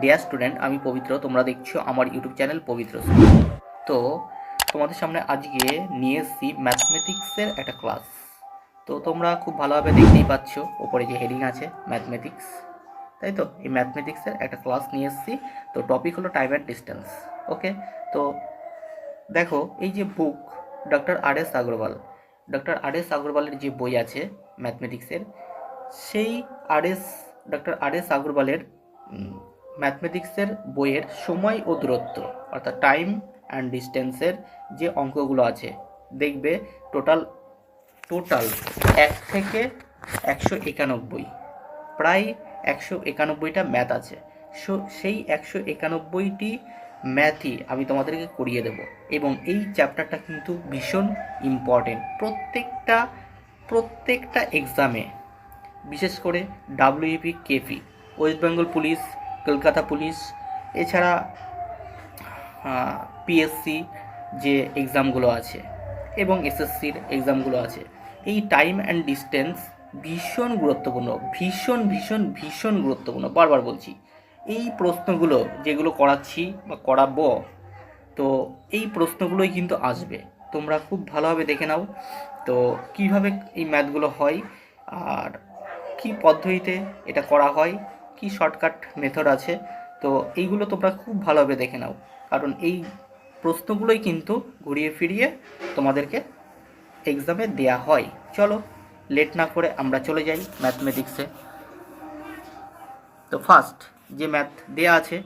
Dear student আমি পবিত্র, তোমরা দেখছ আমার ইউটিউব চ্যানেল পবিত্র তো, তোমাদের সামনে আজকে নিয়ে এসেছি ম্যাথমেটিক্সের একটা ক্লাস তো, তোমরা খুব ভালোভাবে দেখতেই পাচ্ছ, ওপরে যে হেডিং আছে ম্যাথমেটিক্স তাই তো? এই ম্যাথমেটিক্সের একটা ক্লাস নিয়ে এসেছি। তো টপিক হলো টাইম অ্যান্ড ডিস্টেন্স ওকে তো, দেখো, এই যে book doctor R S Agarwal doctor R S আগরওয়ালের যে বই আছে ম্যাথমেটিক্সের সেই R S doctor R S আগরওয়ালের ম্যাথমেটিক্সের বইয়ের সময় ও দূরত্ব, অর্থাৎ টাইম অ্যান্ড ডিস্টেন্সের যে অঙ্কগুলো আছে, দেখবে টোটাল টোটাল এক থেকে একশো একানব্বই। প্রায় একশো একানব্বইটা ম্যাথ আছে। সো সেই একশো একানব্বইটি ম্যাথই আমি তোমাদেরকে করিয়ে দেব। এবং এই চ্যাপ্টারটা কিন্তু ভীষণ ইম্পর্টেন্ট। প্রত্যেকটা প্রত্যেকটা এক্সামে, বিশেষ করে W P K P, West Bengal police Kolkata police, এছাড়া পিএসসি যে এক্সামগুলো আছে এবং এসএসসির এক্সামগুলো আছে, এই টাইম অ্যান্ড ডিস্টেন্স ভীষণ গুরুত্বপূর্ণ, ভীষণ ভীষণ ভীষণ গুরুত্বপূর্ণ। বারবার বলছি, এই প্রশ্নগুলো যেগুলো করাচ্ছি বা করাবো, তো এই প্রশ্নগুলোই কিন্তু আসবে। তোমরা খুব ভালোভাবে দেখে নাও, তো কীভাবে এই ম্যাথগুলো হয়, আর কি পদ্ধতিতে এটা করা হয় কি শর্টকাট মেথড আছে? তো এইগুলো তোমরা খুব ভালোভাবে দেখে নাও। কারণ এই প্রশ্নগুলোই কিন্তু ঘুরিয়ে ফিরিয়ে তোমাদেরকে এক্সামে দেয়া হয়। চলো লেট না করে আমরা চলে যাই ম্যাথমেটিক্সে তো ফার্স্ট যে ম্যাথ দেয়া আছে,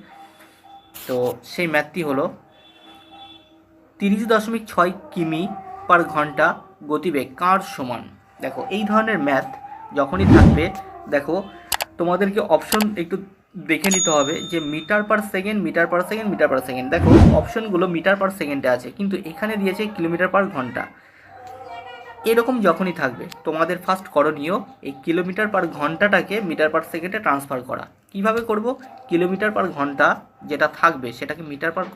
তো সেই ম্যাথটি হলো তিরিশ দশমিক ছয় কিমি পার ঘণ্টা গতিবেগ কার সমান? দেখো, এই ধরনের ম্যাথ যখনই থাকবে, দেখো তোমাদেরকে অপশন একটু দেখে নিতে হবে যে metre per second metre per second metre per second দেখো অপশনগুলো মিটার পার সেকেন্ডে আছে, কিন্তু এখানে দিয়েছে কিলোমিটার পার ঘণ্টা। এরকম যখনই থাকবে, তোমাদের ফার্স্ট করণীয় এই কিলোমিটার পার ঘন্টাটাকে মিটার পার সেকেন্ডে ট্রান্সফার করা। কীভাবে করব? কিলোমিটার পার ঘণ্টা যেটা থাকবে, সেটাকে মিটার পার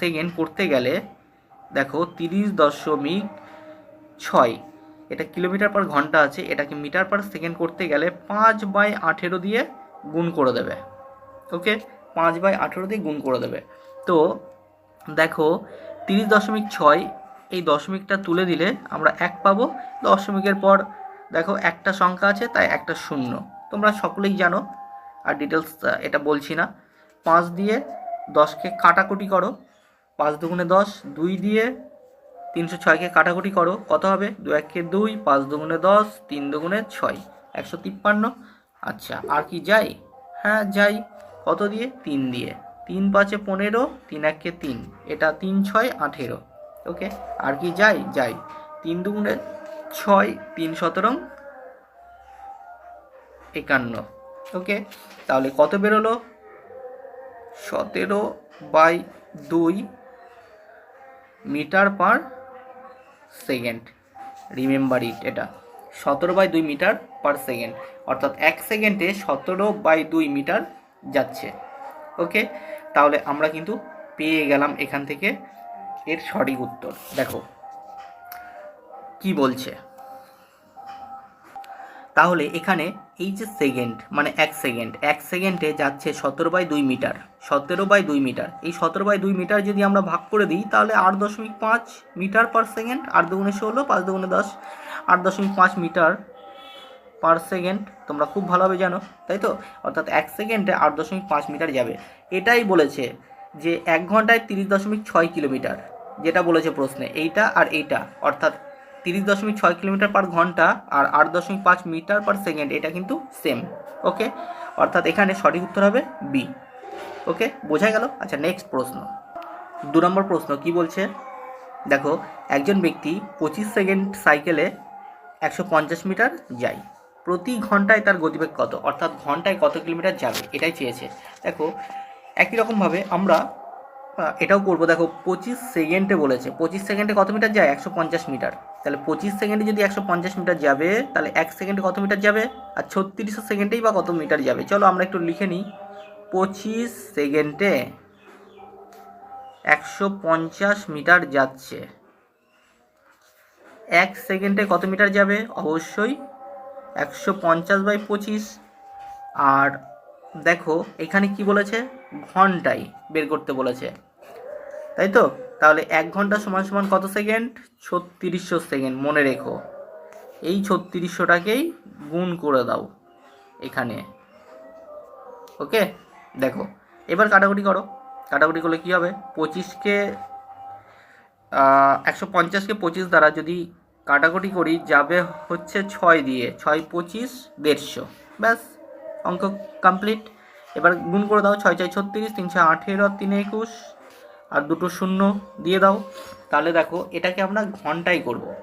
সেকেন্ড করতে গেলে, দেখো, তিরিশ দশমিক ছয়। এটা কিলোমিটার পার ঘণ্টা আছে, এটাকে মিটার পার সেকেন্ড করতে গেলে পাঁচ বাই আঠেরো দিয়ে গুণ করে দেবে। ওকে? পাঁচ বাই আঠেরো দিয়ে গুণ করে দেবে। তো দেখো, তিরিশ দশমিক ছয়, এই দশমিকটা তুলে দিলে আমরা এক পাবো। দশমিকের পর দেখো একটা সংখ্যা আছে, তাই একটা শূন্য। তোমরা সকলেই জানো, আর ডিটেলস এটা বলছি না। পাঁচ দিয়ে দশকে কাটাকুটি করো। পাঁচ দুগুণে দশ, দুই দিয়ে তিনশো ছয়কে কাটাকুটি করো, কত হবে? দু একে দুই, পাঁচ দুগুণে দশ, তিন দুগুণে ছয়, একশো তিপ্পান্ন। আচ্ছা আর কি যাই? হ্যাঁ যাই। কত দিয়ে? তিন দিয়ে। তিন পাঁচে পনেরো, তিন একে তিন। এটা তিন ছয়, আঠেরো। ওকে? আর কি যাই? যাই। তিন দুগুণে ছয়, তিন সতেরো একান্ন। ওকে? তাহলে কত বেরোলো? সতেরো বাই দুই metre per second. Remember it এটা। সতেরো বাই দুই মিটার পার সেকেন্ড অর্থাৎ এক সেকেন্ডে সতেরো বাই দুই মিটার যাচ্ছে। ওকে তাহলে আমরা কিন্তু পেয়ে গেলাম এখান থেকে এর সঠিক উত্তর। দেখো, কি বলছে? তাহলে এখানে এই যে সেকেন্ড মানে এক সেকেন্ড এক সেকেন্ডে যাচ্ছে সতেরো বাই দুই মিটার, সতেরো বাই দুই মিটার। এই সতেরো বাই দুই মিটার যদি আমরা ভাগ করে দিই, তাহলে আট দশমিক পাঁচ মিটার পার সেকেন্ড আট দুগুণে ষোলো, পাঁচ দুগুণে দশ, আট দশমিক পাঁচ মিটার পার সেকেন্ড তোমরা খুব ভালোভাবে জানো, তাই তো? অর্থাৎ এক সেকেন্ডে আট দশমিক পাঁচ মিটার যাবে। এটাই বলেছে যে এক ঘন্টায় তিরিশ দশমিক ছয় কিলোমিটার, যেটা বলেছে প্রশ্নে, এইটা আর এইটা। অর্থাৎ তিরিশ দশমিক ছয় কিলোমিটার পার ঘণ্টা আর আট দশমিক পাঁচ মিটার পার সেকেন্ড, এটা কিন্তু সেম ওকে অর্থাৎ এখানে সঠিক উত্তর হবে বি ওকে বোঝা গেল? আচ্ছা নেক্সট প্রশ্ন। দু নম্বর প্রশ্ন, কি বলছে? দেখো, একজন ব্যক্তি পঁচিশ সেকেন্ড সাইকেলে একশো পঞ্চাশ মিটার যায়। প্রতি ঘন্টায় তার গতিবেগ কত? অর্থাৎ ঘন্টায় কত কিলোমিটার যাবে? এটাই চেয়েছে। দেখো, একই রকমভাবে আমরা এটাও করব। দেখো, পঁচিশ সেকেন্ডে বলেছে, পঁচিশ সেকেন্ডে কত মিটার যায়? একশো পঞ্চাশ মিটার। তাহলে পঁচিশ সেকেন্ডে যদি একশো পঞ্চাশ মিটার যাবে, তাহলে এক সেকেন্ডে কত মিটার যাবে? আর ছত্রিশ সেকেন্ডেই বা কত মিটার যাবে? চলো আমরা একটু লিখে নিই। পঁচিশ সেকেন্ডে একশো পঞ্চাশ মিটার যাচ্ছে। এক সেকেন্ডে কত মিটার যাবে? অবশ্যই একশো পঞ্চাশ বাই পঁচিশ। আর দেখো, এখানে কি বলেছে? ঘন্টায় বের করতে বলেছে। তাই তো? তাহলে এক ঘণ্টা সমান সমান কত সেকেন্ড? ছত্রিশশো সেকেন্ড, মনে রেখো। এই ছত্রিশশোটাকেই গুণ করে দাও এখানে। ওকে? দেখো, এবার কাটাকুটি করো। কাটাকুটি করলে কী হবে? পঁচিশকে একশো পঞ্চাশকে পঁচিশ দ্বারা যদি কাটাকুটি করি, যাবে হচ্ছে ছয় দিয়ে, ছয় পঁচিশ দেড়শো। ব্যাস, অঙ্ক কমপ্লিট। এবার গুণ করে দাও, ছয় ছয় ছত্রিশ তিনশো আঠেরো, তিন একুশ আর দুটো শূন্য দিয়ে দাও। তাহলে দেখো, এটাকে আমরা ঘন্টায় করব।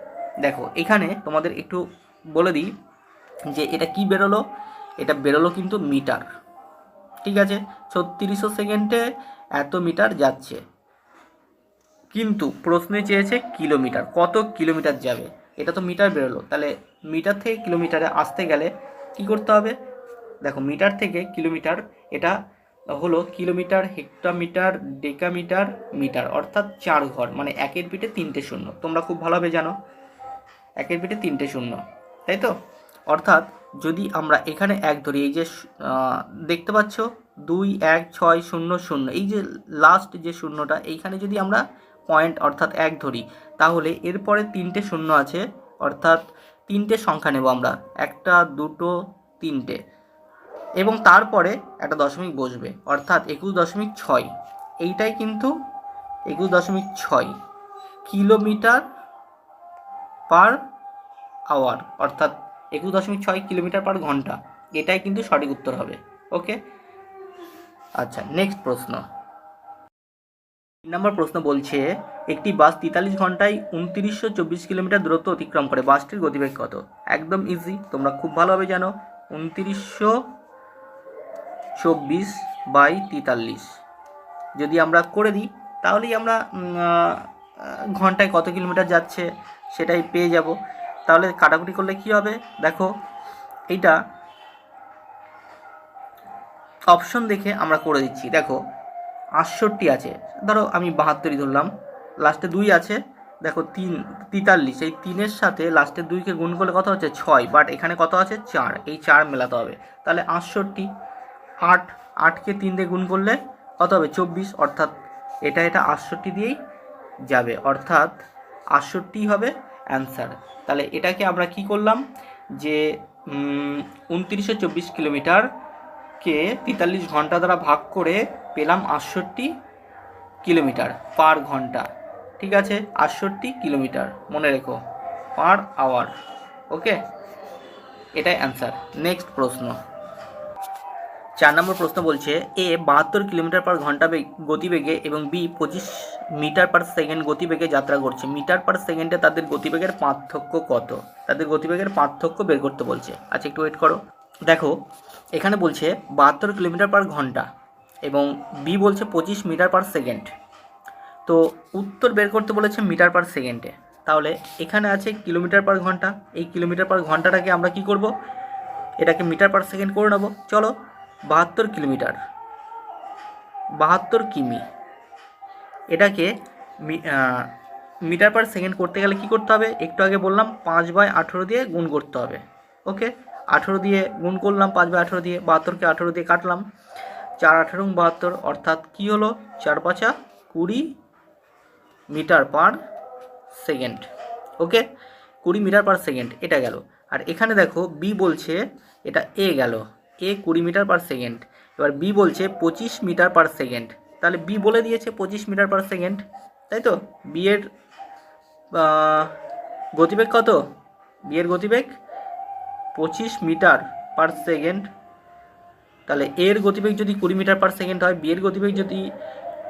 দেখো, এখানে তোমাদের একটু বলে দিই যে এটা কি বেরোলো? এটা বেরোলো কিন্তু মিটার। ঠিক আছে? ছত্রিশশো সেকেন্ডে এত মিটার যাচ্ছে। কিন্তু প্রশ্নে চেয়েছে কিলোমিটার। কত কিলোমিটার যাবে? এটা তো মিটার বেরোলো। তাহলে মিটার থেকে কিলোমিটারে আসতে গেলে কি করতে হবে? দেখো, মিটার থেকে কিলোমিটার এটা হলো কিলোমিটার, হেক্টোমিটার, ডেকামিটার, মিটার, অর্থাৎ চার ঘর মানে একের পিঠে তিনটে শূন্য। তোমরা খুব ভালোভাবে জানো, একের পিঠে তিনটে শূন্য, তাই তো? অর্থাৎ যদি আমরা এখানে এক ধরি, এই যে দেখতে পাচ্ছ, দুই, এক, ছয়, শূন্য শূন্য, এই যে লাস্ট যে শূন্যটা, এইখানে যদি আমরা পয়েন্ট অর্থাৎ এক ধরি, তাহলে এরপরে তিনটে শূন্য আছে, অর্থাৎ তিনটে সংখ্যা নেব আমরা, একটা, দুটো, তিনটে। এবং তারপরে একটা দশমিক বসবে, অর্থাৎ একুশ দশমিক ছয়। এইটাই কিন্তু একুশ দশমিক ছয় কিলোমিটার পার আওয়ার, অর্থাৎ একুশ দশমিক ছয় কিলোমিটার পার ঘণ্টা। এটাই কিন্তু সঠিক উত্তর হবে, ওকে? আচ্ছা নেক্সট প্রশ্ন। তিন নম্বর প্রশ্ন বলছে, একটি বাস তেতাল্লিশ ঘন্টায় উনত্রিশশো চব্বিশ কিলোমিটার দূরত্ব অতিক্রম করে, বাসটির গতিবেগ কত? একদম ইজি তোমরা খুব ভালোভাবে জানো, উনত্রিশশো চব্বিশ বাই তেতাল্লিশ। যদি আমরা করে দিই, তাহলেই আমরা ঘন্টায় কত কিলোমিটার যাচ্ছে সেটাই পেয়ে যাব। তাহলে কাটাকুটি করলে কি হবে? দেখো, এইটা অপশন দেখে আমরা করে দিচ্ছি। দেখো, আটষট্টি আছে। ধরো, আমি বাহাত্তরই ধরলাম। লাস্টে দুই আছে। দেখো, তিন, তেতাল্লিশ। এই তিনের সাথে লাস্টে দুইকে গুণ করলে কত হচ্ছে? ছয়। বাট এখানে কত আছে? চার। এই চার মেলাতে হবে। তাহলে আটষট্টি আট, আটকে তিন দিয়ে গুণ করলে কত হবে? চব্বিশ। অর্থাৎ এটা এটা আটষট্টি দিয়েই যাবে। অর্থাৎ আটষট্টি হবে অ্যান্সার তাহলে এটাকে আমরা কি করলাম? যে উনত্রিশশো চব্বিশ কিলোমিটারকে তেতাল্লিশ ঘণ্টা দ্বারা ভাগ করে পেলাম আটষট্টি কিলোমিটার পার ঘণ্টা। ঠিক আছে? আটষট্টি কিলোমিটার মনে রেখো পার আওয়ার ওকে এটাই অ্যান্সার নেক্সট প্রশ্ন। চার নম্বর প্রশ্ন বলছে, এ বাহাত্তর কিলোমিটার পার ঘণ্টা বেগ- গতিবেগে এবং বি পঁচিশ মিটার পার সেকেন্ড গতিবেগে যাত্রা করছে। মিটার পার সেকেন্ডে তাদের গতিবেগের পার্থক্য কত? তাদের গতিবেগের পার্থক্য বের করতে বলছে। আচ্ছা একটু ওয়েট করো। দেখো, এখানে বলছে বাহাত্তর কিলোমিটার পার ঘণ্টা এবং বি বলছে পঁচিশ মিটার পার সেকেন্ড। তো উত্তর বের করতে বলেছে মিটার পার সেকেন্ডে। তাহলে এখানে আছে কিলোমিটার পার ঘণ্টা। এই কিলোমিটার পার ঘন্টাটাকে আমরা কি করব? এটাকে মিটার পার সেকেন্ড করে নেব। চলো বাহাত্তর কিলোমিটার। বাহাত্তর কিমি। এটাকে মিটার পার সেকেন্ড করতে গেলে কি করতে হবে? একটু আগে বললাম, পাঁচ বাই আঠেরো দিয়ে গুণ করতে হবে। ওকে? আঠেরো দিয়ে গুণ করলাম, পাঁচ বাই আঠেরো দিয়ে বাহাত্তরকে আঠেরো দিয়ে কাটলাম। চার আঠেরো বাহাত্তর, অর্থাৎ কি হলো? চার পাঁচা কুড়ি মিটার পার সেকেন্ড। ওকে? কুড়ি মিটার পার সেকেন্ড, এটা গেল। আর এখানে দেখো, বি বলছে, এটা এ গেল। এ কুড়ি মিটার পার সেকেন্ড এবার বি বলছে পঁচিশ মিটার পার সেকেন্ড তাহলে বি বলে দিয়েছে পঁচিশ মিটার পার সেকেন্ড তাই তো? বি এর আহ, গতিবেগ কত? বি এর গতিবেগ পঁচিশ মিটার পার সেকেন্ড তাহলে এর গতিবেগ যদি কুড়ি মিটার পার সেকেন্ড হয় বি এর গতিবেগ যদি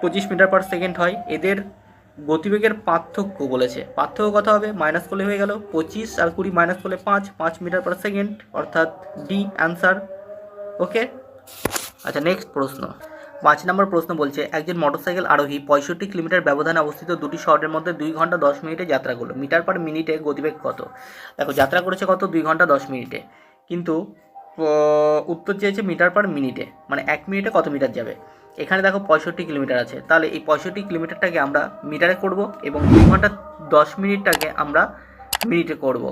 পঁচিশ মিটার পার সেকেন্ড হয় এদের গতিবেগের পার্থক্য বলেছে। পার্থক্য কত হবে? মাইনাস করলে হয়ে গেল পঁচিশ আর কুড়ি মাইনাস করলে পাঁচ পাঁচ মিটার পার সেকেন্ড অর্থাৎ ডি অ্যান্সার ওকে আচ্ছা নেক্সট প্রশ্ন। পাঁচ নম্বর প্রশ্ন বলছে, একজন মোটরসাইকেল আরোহী পঁয়ষট্টি কিলোমিটার ব্যবধানে অবস্থিত দুটি শহরের মধ্যে দুই ঘণ্টা দশ মিনিটে যাত্রা করল। মিটার পার মিনিটে গতিবেগ কত? দেখো, যাত্রা করেছে কত? দুই ঘণ্টা দশ মিনিটে। কিন্তু উত্তর চেয়েছে মিটার পার মিনিটে। মানে এক মিনিটে কত মিটার যাবে? এখানে দেখো পঁয়ষট্টি কিলোমিটার আছে। তাহলে এই পঁয়ষট্টি কিলোমিটারটাকে আমরা মিটারে করব এবং দুই ঘণ্টা দশ মিনিটটাকে আমরা মিনিটে করব।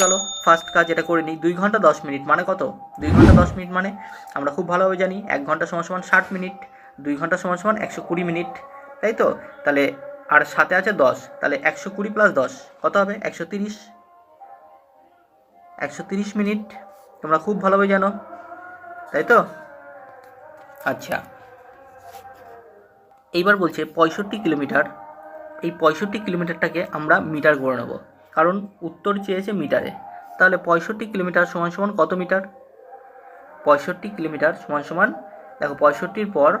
চলো ফার্স্ট কাজ এটা করে নিই, দুই ঘণ্টা দশ মিনিট মানে কত? দুই ঘণ্টা দশ মিনিট মানে আমরা খুব ভালোভাবে জানি, এক ঘণ্টা সমান সমান ষাট মিনিট, দুই ঘণ্টা সমান সমান একশো কুড়ি মিনিট, তাই তো? তাহলে আর সাথে আছে দশ, তাহলে একশো কুড়ি প্লাস দশ, কত হবে? একশো তিরিশ। একশো তিরিশ মিনিট, তোমরা খুব ভালোভাবে জানো, তাই তো? আচ্ছা। এইবার বলছে পঁয়ষট্টি কিলোমিটার, এই পঁয়ষট্টি কিলোমিটারটাকে আমরা মিটার করে নেব। কারণ উত্তর চেয়েছে মিটারে। তাহলে পঁয়ষট্টি কিলোমিটার সমান সমান কত মিটার? পঁয়ষট্টি কিলোমিটার সমান সমান, দেখো পঁয়ষট্টির পর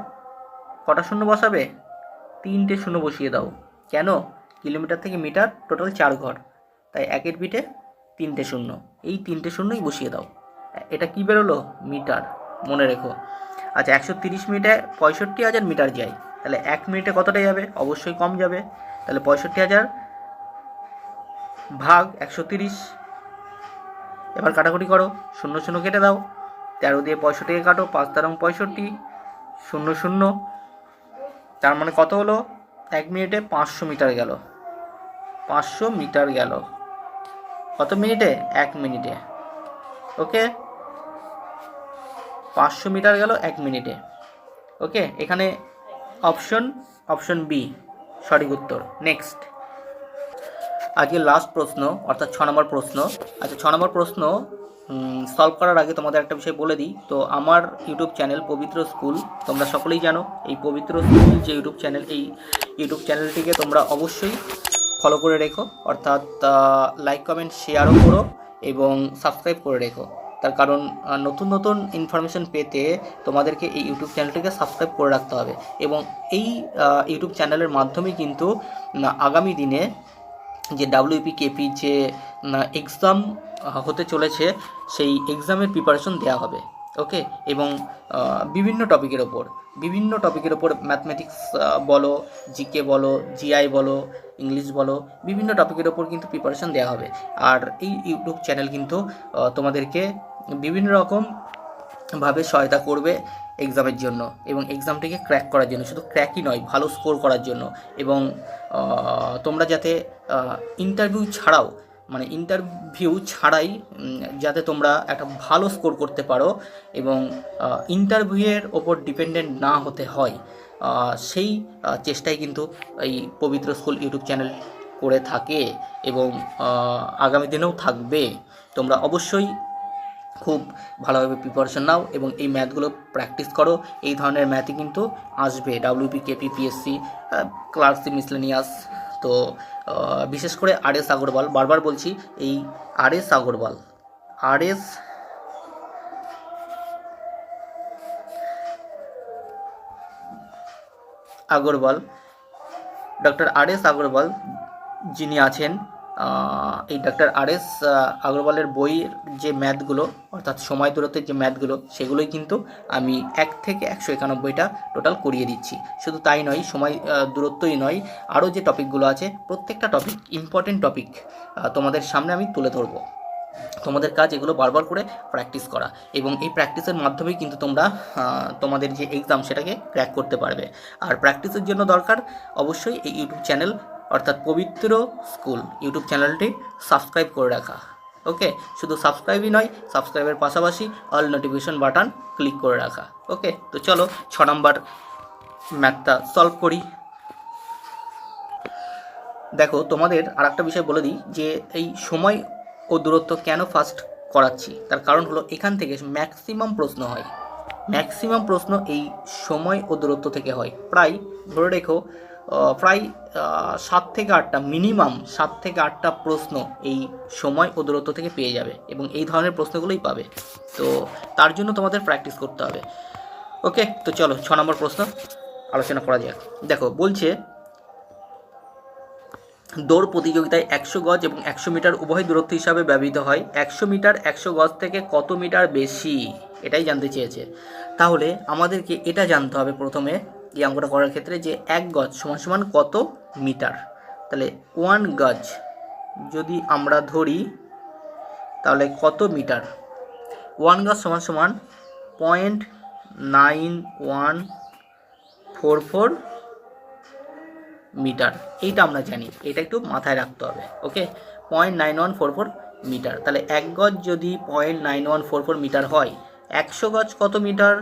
কটা শূন্য বসাবে? তিনটে শূন্য বসিয়ে দাও। কেন? কিলোমিটার থেকে মিটার, টোটাল চার ঘর। তাই একের পিঠে তিনটে শূন্য। এই তিনটে শূন্যই বসিয়ে দাও। এটা কি বেরোলো? মিটার। মনে রেখো। আচ্ছা একশো তিরিশ মিনিটে পঁয়ষট্টি হাজার মিটার যায়। তাহলে এক মিনিটে কতটা যাবে? অবশ্যই কম যাবে। তাহলে পঁয়ষট্টি হাজার ভাগ একশো তিরিশ। এবার কাটাকুটি করো। শূন্য শূন্য কেটে দাও। তেরো দিয়ে পঁয়ষট্টিকে কাটো। পাঁচ তেরো পঁয়ষট্টি। শূন্য শূন্য। তার মানে কত হলো? এক মিনিটে পাঁচশো মিটার গেল। পাঁচশো মিটার গেল। কত মিনিটে? এক মিনিটে। ওকে? পাঁচশো মিটার গেল এক মিনিটে। ওকে? এখানে অপশন অপশন বি। সঠিক উত্তর। নেক্সট। আজকে লাস্ট প্রশ্ন, অর্থাৎ ছ নম্বর প্রশ্ন। আচ্ছা ছ নম্বর প্রশ্ন সলভ করার আগে তোমাদের একটা বিষয় বলে দিই। তো আমার ইউটিউব চ্যানেল পবিত্র স্কুল, তোমরা সকলেই জানো, এই পবিত্র স্কুল যে ইউটিউব চ্যানেল, এই ইউটিউব চ্যানেলটিকে তোমরা অবশ্যই ফলো করে রেখো। অর্থাৎ লাইক কমেন্ট শেয়ারও করো এবং সাবস্ক্রাইব করে রেখো। তার কারণ নতুন নতুন ইনফরমেশন পেতে তোমাদেরকে এই ইউটিউব চ্যানেলটিকে সাবস্ক্রাইব করে রাখতে হবে। এবং এই ইউটিউব চ্যানেলের মাধ্যমে কিন্তু আগামী দিনে যে ডাব্লিউপি কেপি যে এক্সাম হতে চলেছে, সেই এক্সামের প্রিপারেশন দেওয়া হবে ওকে এবং বিভিন্ন টপিকের ওপর, বিভিন্ন টপিকের ওপর ম্যাথমেটিক্স বলো জিকে বলো জিআই বলো ইংলিশ বলো, বিভিন্ন টপিকের ওপর কিন্তু প্রিপারেশন দেওয়া হবে। আর এই ইউটিউব চ্যানেল কিন্তু তোমাদেরকে বিভিন্ন রকম ভাবে সহায়তা করবে এক্সামের জন্য এবং এক্সামটিকে ক্র্যাক করার জন্য, শুধু ক্র্যাকই নয়, ভালো স্কোর করার জন্য। এবং তোমরা যাতে ইন্টারভিউ ছাড়াও মানে ইন্টারভিউ ছাড়াই যাতে তোমরা একটা ভালো স্কোর করতে পারো এবং ইন্টারভিউয়ের ওপর ডিপেন্ডেন্ট না হতে হয় সেই চেষ্টাই কিন্তু এই পবিত্র স্কুল ইউটিউব চ্যানেল করে থাকে এবং আগামী দিনেও থাকবে। তোমরা অবশ্যই খুব ভালোভাবে প্রিপারেশন নাও এবং এই ম্যাথগুলো প্র্যাকটিস করো। এই ধরনের ম্যাথই কিন্তু আসবে। WBP KP PSC clerkship miscellaneous তো বিশেষ করে আর এস আগরওয়াল বারবার বলছি, এই R S Agarwal R S Agarwal doctor R S Agarwal যিনি আছেন এই ডক্টর আর এস আগরওয়ালের বইয়ের যে ম্যাথগুলো অর্থাৎ সময় দূরত্বের যে ম্যাথগুলো সেগুলোই কিন্তু আমি এক থেকে একশো একানব্বইটা টোটাল করিয়ে দিচ্ছি। শুধু তাই নয়, সময় দূরত্বই নয়, আরও যে টপিকগুলো আছে, প্রত্যেকটা টপিক ইম্পর্টেন্ট টপিক তোমাদের সামনে আমি তুলে ধরবো। তোমাদের কাজ এগুলো বারবার করে প্র্যাকটিস করা এবং এই প্র্যাকটিসের মাধ্যমেই কিন্তু তোমরা তোমাদের যে এক্সাম সেটাকে ক্র্যাক করতে পারবে। আর প্র্যাকটিসের জন্য দরকার অবশ্যই এই ইউটিউব চ্যানেল অর্থাৎ পবিত্র স্কুল ইউটিউব চ্যানেলটি সাবস্ক্রাইব করে রাখা। ওকে? শুধু সাবস্ক্রাইবই নয়, সাবস্ক্রাইবের পাশাপাশি অল নোটিফিকেশন বাটন ক্লিক করে রাখা। ওকে? তো চলো ছ নম্বর ম্যাথটা সলভ করি। দেখো, তোমাদের আর একটা বিষয় বলে দিই যে এই সময় ও দূরত্ব কেন ফার্স্ট করাচ্ছি? তার কারণ হলো এখান থেকে ম্যাক্সিমাম প্রশ্ন হয়। ম্যাক্সিমাম প্রশ্ন এই সময় ও দূরত্ব থেকে হয়। প্রায় ধরে রেখো প্রায় সাত থেকে আটটা মিনিমাম সাত থেকে আটটা প্রশ্ন এই সময় ও দূরত্ব থেকে পেয়ে যাবে এবং এই ধরনের প্রশ্নগুলোই পাবে। তো তার জন্য তোমাদের প্র্যাকটিস করতে হবে। ওকে তো চলো, ছ নম্বর প্রশ্ন আলোচনা করা যাক। দেখো, বলছে, দৌড় প্রতিযোগিতায় একশো গজ এবং একশো মিটার উভয় দূরত্ব হিসাবে ব্যবহৃত হয়। একশো মিটার একশো গজ থেকে কত মিটার বেশি? এটাই জানতে চেয়েছে। তাহলে আমাদেরকে এটা জানতে হবে প্রথমে এই অঙ্কটা করার ক্ষেত্রে যে এক গজ সমান সমান কত মিটার? তাহলে ওয়ান গজ যদি আমরা ধরি, তাহলে কত মিটার? ওয়ান গজ সমান সমান point nine one four four metre. এইটা আমরা জানি, এটা একটু মাথায় রাখতে হবে, okay? Point nine one four four metre. তাহলে এক গজ যদি point nine one four four metre হয়, একশো গজ কত মিটার?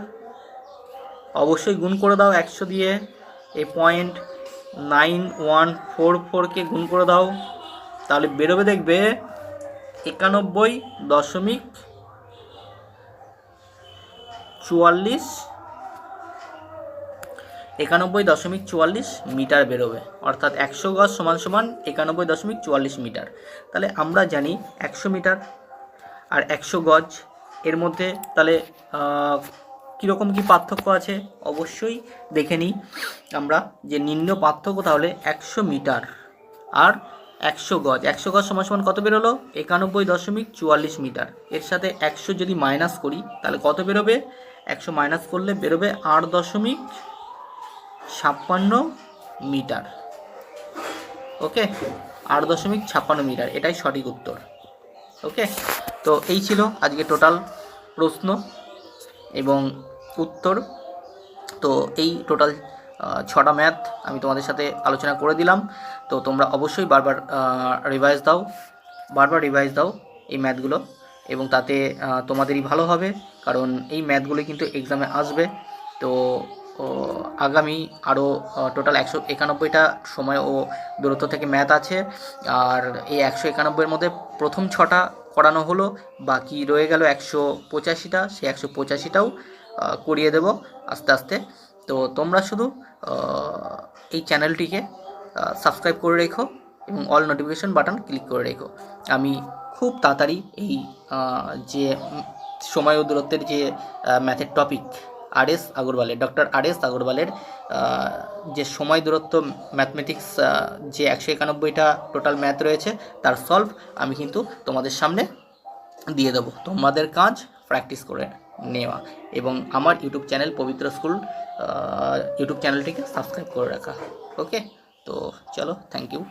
অবশ্যই গুণ করে দাও একশো দিয়ে। এই পয়েন্ট নাইন ওয়ান ফোর ফোরকে গুণ করে দাও। তাহলে বেরোবে দেখবে একানব্বই দশমিক চুয়াল্লিশ। একানব্বই দশমিক চুয়াল্লিশ মিটার বেরোবে। অর্থাৎ একশো গজ সমান সমান একানব্বই দশমিক চুয়াল্লিশ মিটার। তাহলে আমরা জানি একশো মিটার আর একশো গজ। এর মধ্যে তাহলে কীরকম কী পার্থক্য আছে, অবশ্যই দেখে নিই। আমরা যে নিম্ন পার্থক্য তাহলে একশো মিটার আর একশো গজ। একশো গজ সমান সমান কত বেরোলো? একানব্বই দশমিক চুয়াল্লিশ মিটার। এর সাথে একশো যদি মাইনাস করি, তাহলে কত বেরোবে? একশো মাইনাস করলে বেরোবে আট দশমিক ছাপ্পান্ন মিটার। ওকে? আট দশমিক ছাপ্পান্ন মিটার। এটাই সঠিক উত্তর। ওকে? তো এই ছিল আজকে টোটাল প্রশ্ন এবং উত্তর। তো এই টোটাল ছটা ম্যাথ আমি তোমাদের সাথে আলোচনা করে দিলাম। তো তোমরা অবশ্যই বারবার রিভাইজ দাও, বারবার রিভাইজ দাও এই ম্যাথগুলো এবং তাতে তোমাদেরই ভালো হবে কারণ এই ম্যাথগুলো কিন্তু এক্সামে আসবে। তো আগামী আরও টোটাল একশো একানব্বইটা সময় ও দূরত্ব থেকে ম্যাথ আছে। আর এই একশো একানব্বইয়ের মধ্যে প্রথম ছটা করানো হলো, বাকি রয়ে গেল একশো পঁচাশিটা, সেই একশো পঁচাশিটাও করিয়ে দেব আস্তে আস্তে। তো তোমরা শুধু এই চ্যানেলটিকে সাবস্ক্রাইব করে রেখো এবং অল নোটিফিকেশন বাটন ক্লিক করে রেখো। আমি খুব তাড়াতাড়ি এই যে সময় ও দূরত্বের যে ম্যাথের টপিক আর এস আগরওয়ালের ডক্টর আর এস আগরওয়ালের যে সময় দূরত্ব ম্যাথমেটিক্স যে একশো একানব্বইটা টোটাল ম্যাথ রয়েছে, তার সলভ আমি কিন্তু তোমাদের সামনে দিয়ে দেবো। তোমাদের কাজ প্র্যাকটিস করে নেওয়া। এবং আমার YouTube channel Pabitra school YouTube চ্যানেলটিকে সাবস্ক্রাইব করে রাখা। ওকে? তো চলো থ্যাংক ইউ